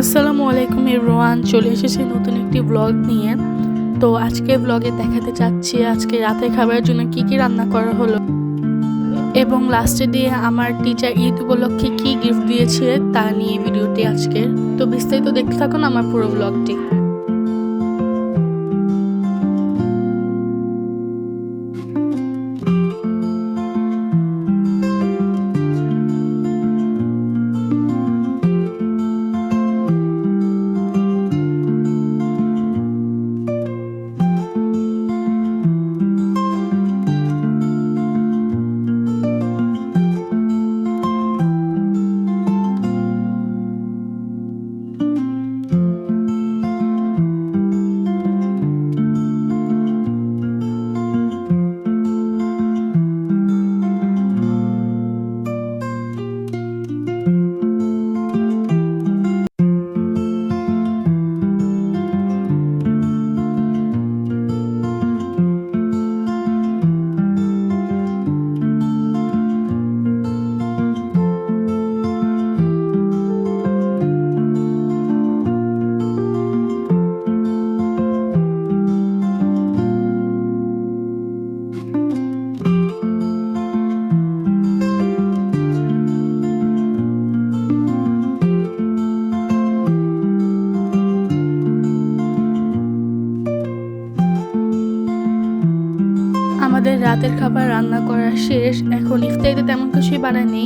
আসসালামু আলাইকুম রোয়ান চলে এসেছি নতুন একটি ব্লগ নিয়ে। তো আজকে ব্লগে দেখাতে চাচ্ছি আজকে রাতে খাবারের জন্য কি কি রান্না করা হলো। এবং লাস্টে দিয়ে আমার টিচার ঈদ উপলক্ষে কি গিফট দিয়েছে তা নিয়ে ভিডিওটি আজকে তো বিস্তারিত দেখতে থাকুন আমার পুরো ব্লগটি আমাদের রাতের খাবার রান্না করা শেষ। এখন ইফতারিতে তেমন কিছুই বানায়নি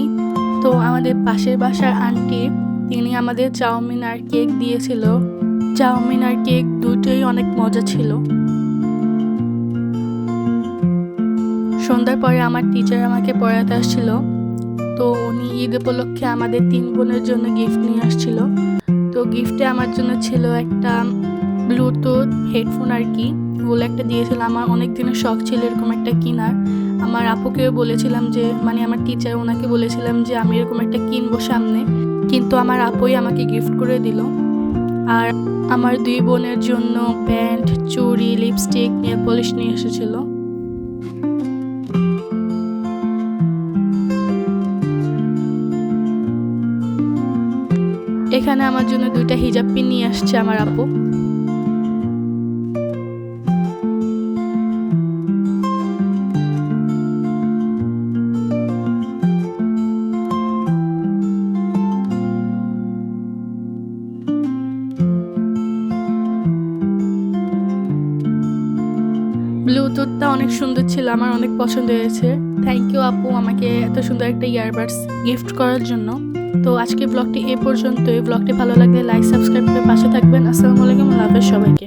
তো আমাদের পাশের বাসার আন্টি, তিনি আমাদের চাউমিন আর কেক দিয়েছিল। চাউমিন আর কেক দুটোই অনেক মজা ছিল। সন্ধ্যার পরে আমার টিচার আমাকে পড়াতে আসছিল। তো উনি ঈদ উপলক্ষে আমাদের তিন বোনের জন্য গিফট নিয়ে আসছিল। তো গিফটে আমার জন্য ছিল একটা ব্লুটুথ হেডফোন আর কি। ওগুলো একটা দিয়েছিল, আমার অনেক দিনের শখ ছিল এরকম একটা কেনার। আমার আপুকেও বলেছিলাম যে মানে আমার টিচার ওনাকে বলেছিলাম যে, আমি এরকম একটা কিনবো সামনে। কিন্তু আমার আপুই আমাকে গিফট করে দিল। আর আমার দুই বোনের জন্য প্যান্ট, চুড়ি লিপস্টিক নেল পলিশ নিয়ে এসেছিল। এখানে আমার জন্য দুইটা হিজাব পিন নিয়ে আসছে আমার আপু। ব্লুটুথটা অনেক সুন্দর ছিল, আমার অনেক পছন্দ হয়েছে। থ্যাংক ইউ আপু আমাকে এত সুন্দর একটা ইয়ারবাডস গিফট করার জন্য। তো আজকে ব্লগটি এ পর্যন্ত এই ব্লগটি ভালো লাগলে লাইক সাবস্ক্রাইব করে পাশে থাকবেন। আসসালামু আলাইকুম হাফেজ সবাইকে।